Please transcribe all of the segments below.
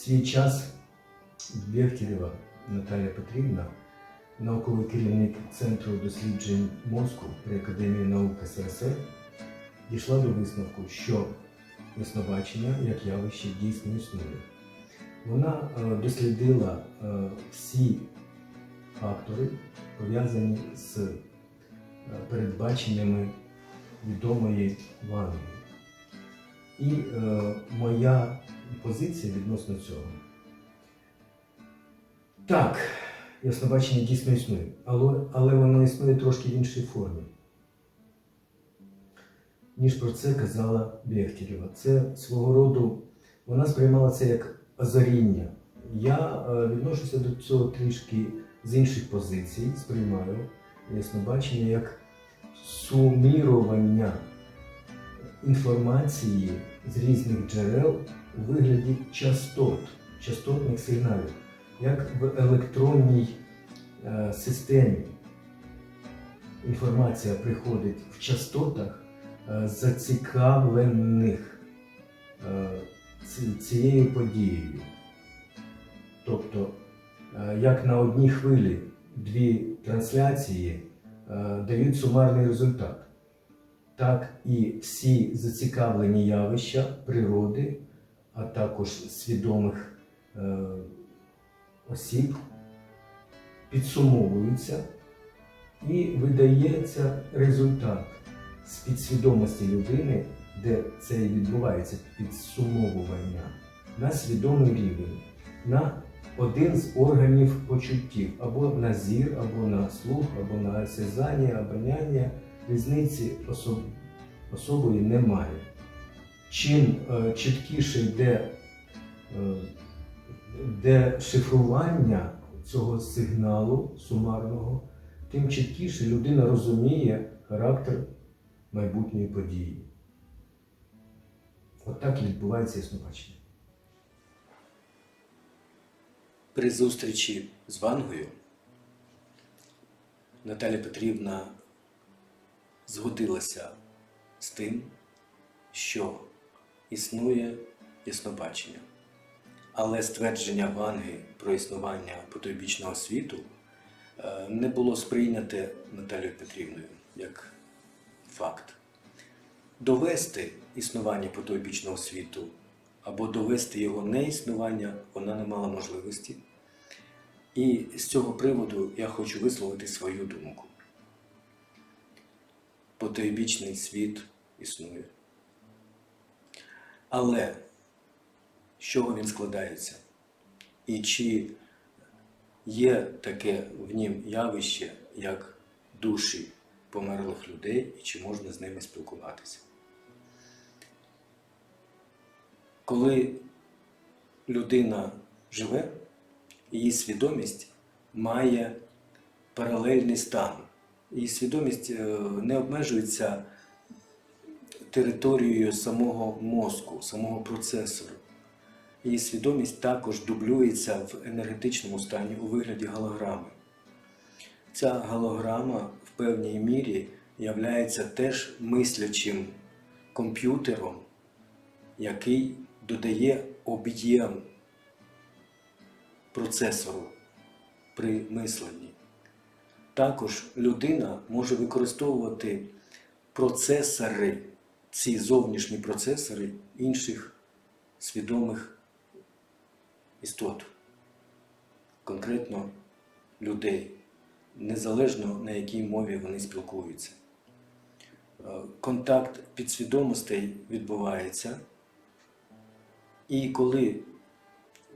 свій час Бєхтєва Наталя Петрівна, науковий керівник Центру досліджень мозку при Академії наук СРСР, дійшла до висновку, що яснобачення як явище дійсно існує. Вона е, дослідила е, всі фактори, пов'язані з е, передбаченнями відомої Ванги. І моя позиція відносно цього. Так, яснобачення дійсно існує, але, але воно існує трошки в іншій формі, ніж про це казала Бехтєрєва. Це свого роду, вона сприймала це як озаріння. Я е, відношуся до цього трішки з інших позицій, сприймаю яснобачення як сумірування інформації з різних джерел у вигляді частот, частотних сигналів, як в електронній е, системі. Інформація приходить в частотах е, зацікавлених е, цією подією. Тобто, як на одній хвилі дві трансляції дають сумарний результат так і всі зацікавлені явища природи, а також свідомих е, осіб підсумовуються і видається результат з підсвідомості людини, де це відбувається підсумовування на свідомий рівень, на один з органів почуттів, або на зір, або на слух, або на осязання, обоняння різниці особ... особої немає. Чим е, чіткіше йде е, шифрування цього сигналу сумарного, тим чіткіше людина розуміє характер майбутньої події. Отак і відбувається існувачення. При зустрічі з Вангою Наталя Петрівна згодилася з тим, що існує яснобачення. Але ствердження Ванги про існування потойбічного світу е, не було сприйняте Наталією Петрівною як факт. Довести існування потойбічного світу або довести його неіснування вона не мала можливості. І з цього приводу я хочу висловити свою думку. Потойбічний світ існує. Але з чого він складається? І чи є таке в нім явище, як душі померлих людей, і чи можна з ними спілкуватися? Коли людина живе, її свідомість має паралельний стан. Її свідомість е, не обмежується територією самого мозку, самого процесору. Її свідомість також дублюється в енергетичному стані у вигляді голограми. Ця голограма в певній мірі являється теж мислячим комп'ютером, який додає об'єм процесору при мисленні. Також людина може використовувати процесори, ці зовнішні процесори інших свідомих істот, конкретно людей, незалежно на якій мові вони спілкуються. Е, Контакт підсвідомостей відбувається, і коли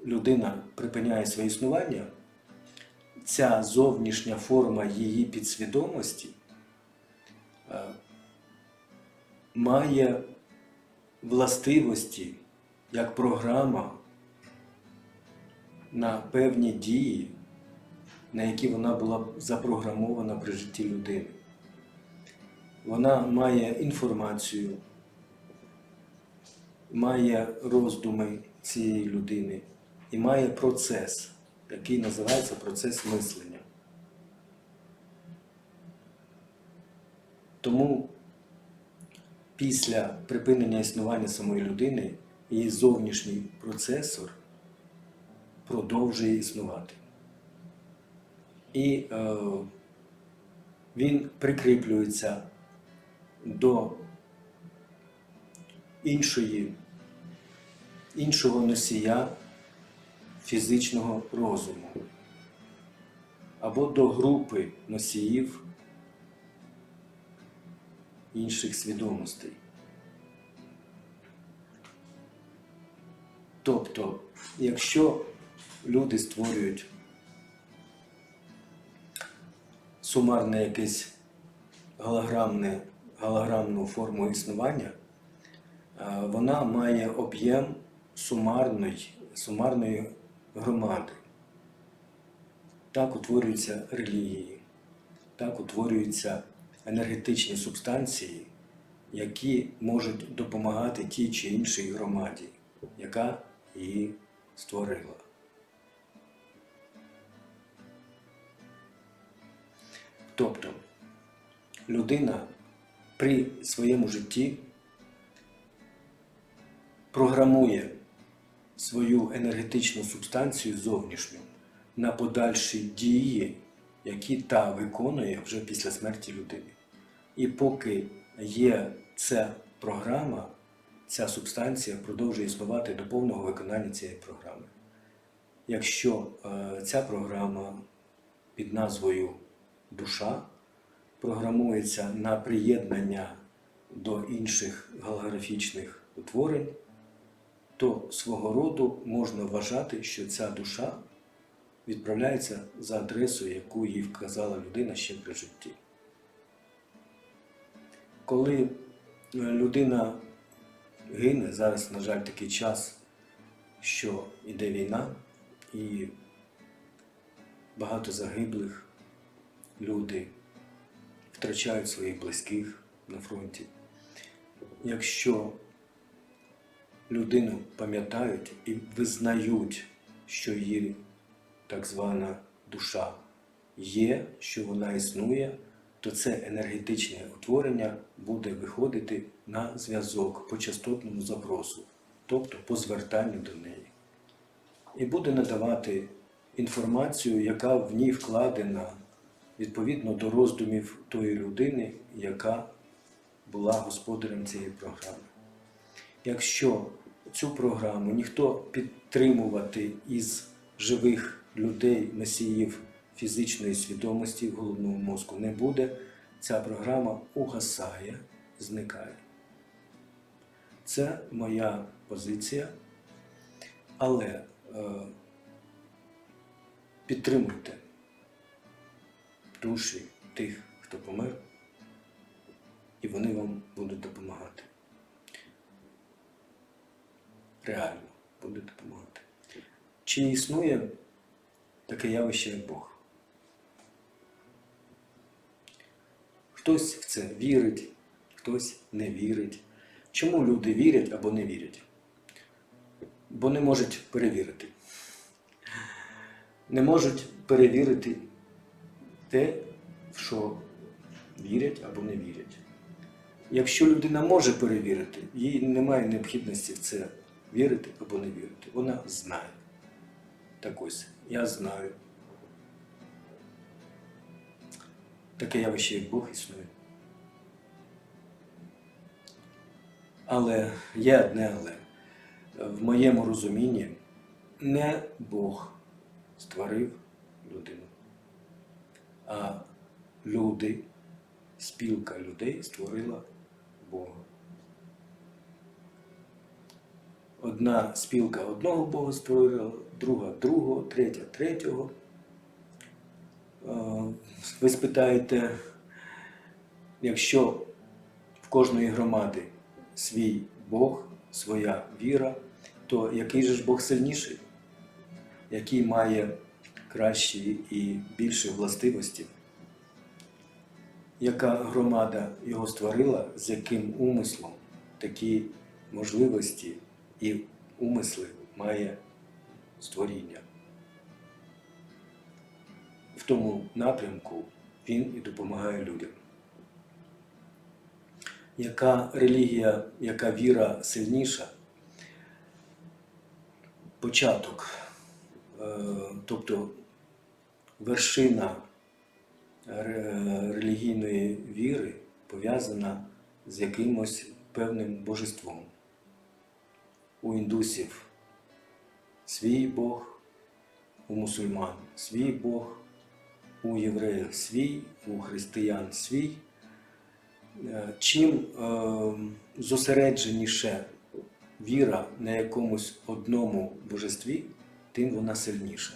людина припиняє своє існування, ця зовнішня форма її підсвідомості е, має властивості як програма на певні дії, на які вона була запрограмована при житті людини. Вона має інформацію, має роздуми цієї людини і має процес, який називається процес мислення. Тому після припинення існування самої людини її зовнішній процесор продовжує існувати. І е, він прикріплюється до іншої, іншого носія фізичного розуму або до групи носіїв інших свідомостей. Тобто, якщо люди створюють сумарне якесь голограмне, голограмну форму існування, е, вона має об'єм сумарної, сумарної громади. Так утворюються релігії, так утворюються енергетичні субстанції, які можуть допомагати тій чи іншій громаді, яка її створила. Тобто людина при своєму житті програмує свою енергетичну субстанцію зовнішню на подальші дії, які та виконує вже після смерті людини. І поки є ця програма, ця субстанція продовжує існувати до повного виконання цієї програми. Якщо е, ця програма під назвою душа програмується на приєднання до інших голографічних утворень, то свого роду можна вважати, що ця душа відправляється за адресою, яку їй вказала людина ще при житті. Коли е, людина гине, зараз, на жаль, такий час, що йде війна, і багато загиблих люди втрачають своїх близьких на фронті. Якщо людину пам'ятають і визнають, що її так звана душа є, що вона існує, то це енергетичне утворення буде виходити на зв'язок по частотному запросу, тобто по звертанню до неї. І буде надавати інформацію, яка в ній вкладена відповідно до роздумів тої людини, яка була господарем цієї програми. Якщо цю програму ніхто підтримувати із живих людей, носіїв фізичної свідомості в головному мозку не буде, ця програма угасає, зникає. Це моя позиція, але е, підтримуйте душі тих, хто помер, і вони вам будуть допомагати. Реально будуть допомагати. Чи існує таке явище, як Бог? Хтось в це вірить, хтось не вірить. Чому люди вірять або не вірять? Бо не можуть перевірити. Не можуть перевірити те, в що вірять або не вірять. Якщо людина може перевірити, їй немає необхідності в це вірити або не вірити. Вона знає. Так ось, я знаю. Таке явище, як Бог існує. Але є одне але. В моєму розумінні не Бог створив людину, а люди, спілка людей створила Бога. Одна спілка одного Бога створила, друга другого, третя третього. Е, Ви спитаєте, якщо в кожної громади свій Бог, своя віра, то який же ж Бог сильніший, який має кращі і більші властивості? Яка громада його створила, з яким умислом такі можливості і умисли має створіння? В тому напрямку він і допомагає людям. Яка релігія, яка віра сильніша? Початок. Е, тобто вершина релігійної віри пов'язана з якимось певним божеством. У індусів свій Бог, у мусульман свій Бог, у євреїв свій, у християн свій. Е, Чим е, зосередженіше віра на якомусь одному божестві, тим вона сильніша.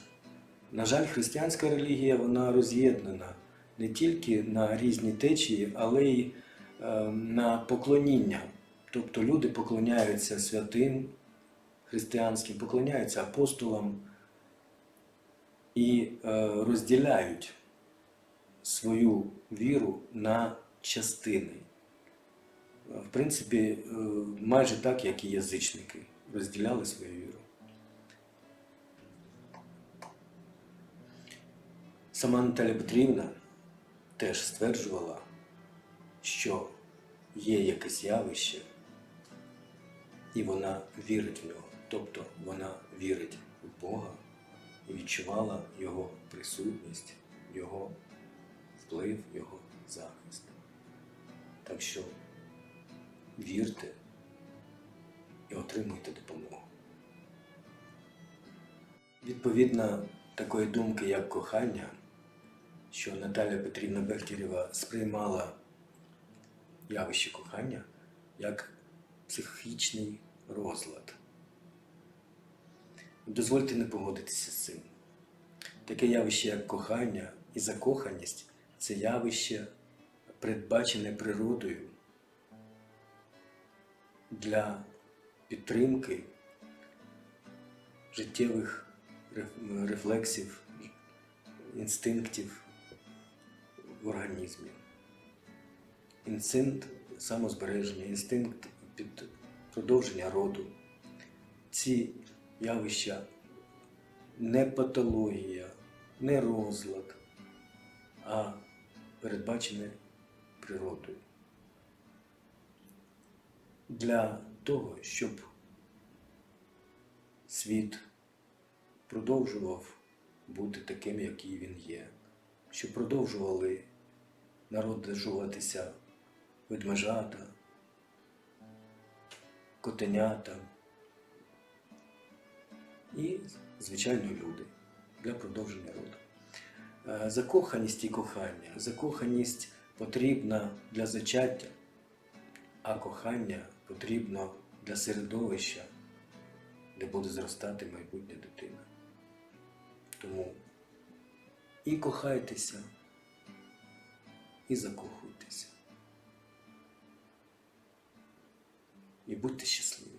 На жаль, християнська релігія вона роз'єднана не тільки на різні течії, але й е, на поклоніння. Тобто люди поклоняються святим християнським, поклоняються апостолам і е, розділяють свою віру на частини. В принципі, е, майже так, як і язичники розділяли свою віру. Сама Наталя Петрівна теж стверджувала, що є якесь явище, і вона вірить в нього. Тобто вона вірить в Бога і відчувала Його присутність, Його вплив, Його захист. Так що вірте і отримуйте допомогу. Відповідно такої думки, як кохання, що Наталя Петрівна Бехтєрєва сприймала явище кохання як психічний розлад. Дозвольте не погодитися з цим. Таке явище, як кохання і закоханість це явище, передбачене природою для підтримки життєвих рефлексів, інстинктів в організмі. Інстинкт самозбереження, інстинкт під продовження роду. Ці явища не патологія, не розлад, а передбачене природою. Для того, щоб світ продовжував бути таким, який він є, щоб продовжували народжуватися ведмежата, котенята і, звичайно, люди для продовження роду. Е, Закоханість і кохання. Закоханість потрібна для зачаття, а кохання потрібно для середовища, де буде зростати майбутня дитина. Тому і кохайтеся, і закохуйтеся. І будьте щасливі.